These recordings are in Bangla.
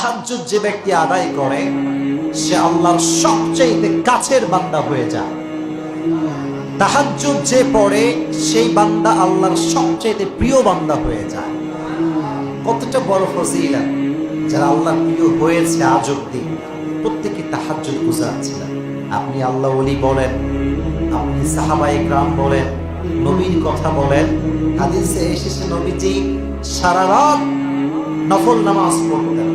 তাহাজ্জুদ যে ব্যক্তি আদায় করে, সে আল্লাহর সবচেয়ে কাছের বান্দা হয়ে যায়। তাহাজ্জুদ যে পড়ে, সেই বান্দা আল্লাহর সবচেয়ে প্রিয় বান্দা হয়ে যায়। কতটা বড় ফজিলা যারা আল্লাহর প্রিয় হয়েছে আজ অব্দি প্রত্যেকে তাহাজ্জুদ গুজারছিলেন আপনি আল্লাহ ওলি বলেন, আপনি সাহাবাই গ্রাম বলেন, নবীর কথা বলেন, হাদিসে এসেছে নবীজি সারা রাত নফল নামাজ পড়তেন।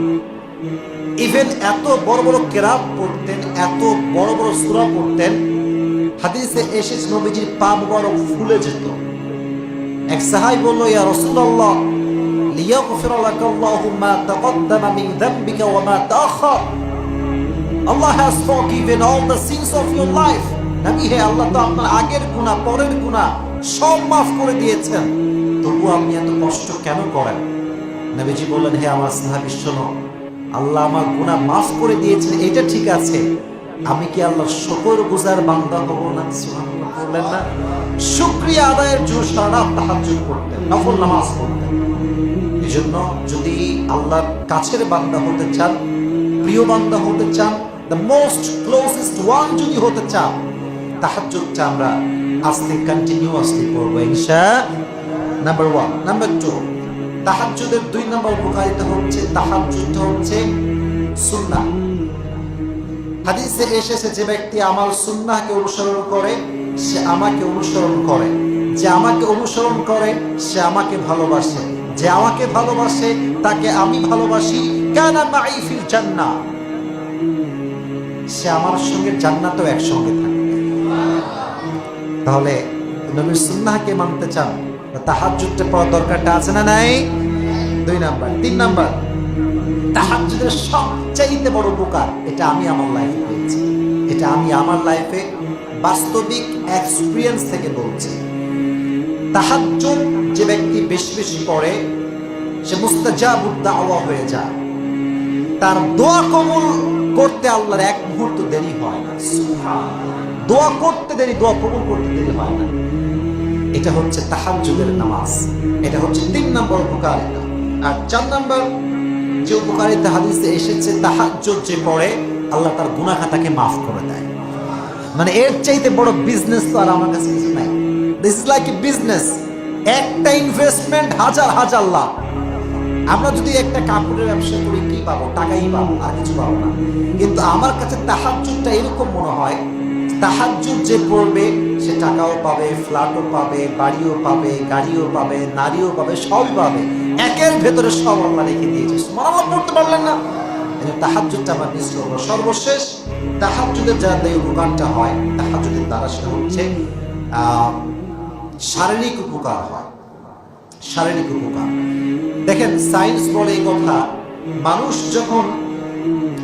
ইভেন এত বড় বড় কেরাম পড়তেন, এত বড় বড় সুরা পড়তেন, হাদিসে নবীজির পা মুবারক ফুলে যেত। এক সাহাই বলল, ইয়া রাসূলুল্লাহ, লিয়াগফির লাকা আল্লাহু মা তাকদ্দামা মিন যামবিকা ওয়া মা তাআখার has forgiven all the sins of your life নবী হে, আল্লাহ তো আপনার আগের গুনাহ, পরের গুনাহ সব মাফ করে দিয়েছেন। তবু আপনি এত কষ্ট কেন করেন? নবীজি বললেন, হে আমার সাহাবী, শোনো আল্লাহ আমার গুনাহ মাফ করে দিয়েছেন, এটা ঠিক আছে। আমি কি আল্লাহ শকর গুজার বান্দা হব না? বললেন না। শুকরিয়া আদায়ের জন্য সারা তাহাজ্জুদ করতেন নফল নামাজ পড়তেন। এই জন্য যদি আল্লাহর কাছের বান্দা হতে চান, প্রিয় বান্দা হতে চান দ্য মোস্ট ক্লোজেস্ট ওয়ান যদি হতে চান, তাহাজ্জুদটা আমরা আস্তে কন্টিনিউয়াসলি পড়ব, ইনশা নাম্বার ওয়ান নাম্বার টু তাহাজ্জুদের দুই নম্বর উপকারিতা হচ্ছে তাহাজ্জুদটা হচ্ছে সুন্নাহ। হাদিসে এসেছে, যে ব্যক্তি আমার সুন্নাহকে অনুসরণ করে, সে আমাকে অনুসরণ করে। যে আমাকে অনুসরণ করে, সে আমাকে ভালোবাসে। যে আমাকে ভালোবাসে, তাকে আমি ভালোবাসি। কেন মাইফিল জান্নাহ। সে আমার সঙ্গে জান্নাতও একসঙ্গে থাকবে তাহলে নবীর সুন্নাহকে মানতে চান? তাহাজ্জুদটা পড়ার দরকারটা আছে না নাই? দুই নাম্বার, তিন নাম্বার। তাহাজ্জুদের সবচাইতে বড় উপকার, এটা আমি আমার লাইফে পেয়েছি এটা আমি আমার লাইফে বাস্তবিক এক্সপিরিয়েন্স থেকে বলছি। তাহাজ্জুদ যে ব্যক্তি বেশি বেশি পড়ে, সে মুস্তাজাবুদ দাওয়া হয়ে যায়। তার দোয়া কবুল করতে আল্লাহর এক মুহূর্ত দেরি হয় না দোয়া করতে দেরি, দোয়া কবুল করতে দেরি হয় না। এটা হচ্ছে তাহাজ্জুদের নামাজ। এটা হচ্ছে তিন নম্বর উপকারিতা। আর চার নম্বর যে উপকারিতা হাদিসে এসেছে, তাহাজ্জুদ যে পড়ে, আল্লাহ তার গুনাহ খাতাকে মাফ করে দেয়। মানে এর চাইতে বড় বিজনেস তো আর আমার কাছে কিছু নাই। This is like a business একটা ইনভেস্টমেন্ট হাজার হাজার লাভ। আমরা যদি একটা কাপড়ের ব্যবসা করি, কি পাবো? টাকাই পাবো, আর কিছু পাবো না। কিন্তু আমার কাছে তাহাজ্জুদটা এরকম মনে হয় তাহাজ্জুদ যে পড়বে, সে টাকাও পাবে, ফ্ল্যাটও পাবে, বাড়িও পাবে, গাড়িও পাবে, নারীও পাবে, সবই পাবে। একের ভেতরে সব আল্লাহ রেখে দিয়েছে। সুবহানাল্লাহ পড়তে পারলেন না। তাহাজ্জুদটা আমরা মিস করব। সর্বশেষ তাহাজ্জুদের যারা এই উপকারটা হয়, তাহাজ্জুদের দ্বারা সেটা হচ্ছে শারীরিক উপকার হয়। শারীরিক উপকার। দেখেন সায়েন্স বলে এই কথা, মানুষ যখন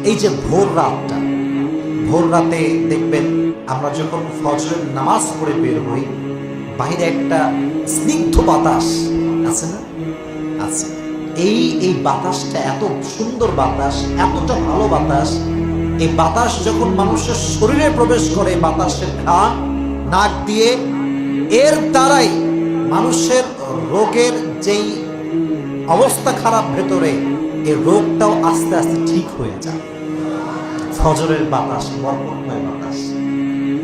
এই যে ভোর রাতটা, ভোর রাতে দেখবেন আমরা যখন ফজরের নামাজ পড়ে বের হই বাইরে একটা স্নিগ্ধ বাতাস আছে না? আছে। এই এই বাতাসটা এত সুন্দর বাতাস, এতটা ভালো বাতাস, এই বাতাস যখন মানুষের শরীরে প্রবেশ করে, বাতাসের ঘ্রাণ নাক দিয়ে, এর দ্বারাই মানুষের রোগের যেই অবস্থা খারাপ ভেতরে, এই রোগটাও আস্তে আস্তে ঠিক হয়ে যায়। ফজরের বাতাস, বরকতময় বাতাস।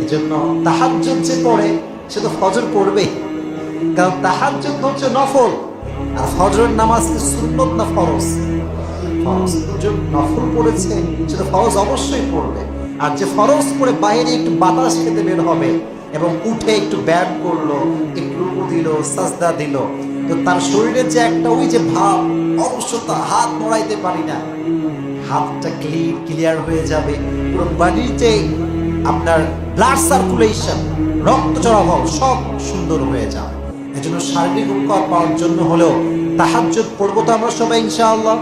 এই জন্য তাহাজ্জুদ যে পড়ে, সে তো ফজর পড়বেই। কারণ তাহাজ্জুদ হচ্ছে নফল, আর ফজরের নামাজ কি সুন্নত না ফরজ? ফরজ। নফল পড়েছে, সে তো ফরজ অবশ্যই পড়বে। আর যে ফরজ পড়ে বাইরে একটু বাতাস খেতে বের হবে, এবং উঠে একটু ব্যায়াম করল, একটু রুকু দিল, সাজদা দিল, তো তার শরীরে যে একটা ওই যে ভাব, অবশ্যতা, হাত নড়াইতে পারি না। হাতটা ক্লিন ক্লিয়ার হয়ে যাবে। পুরো বডির যে আপনার ব্লাড সার্কুলেশন রক্ত চলাচল সব সুন্দর হয়ে যায়। এজন্য শারীরিক উপকার পাওয়ার জন্য হলেও তাহাজ্জুদ পড়ব তো আমরা সবাই, ইনশাআল্লাহ।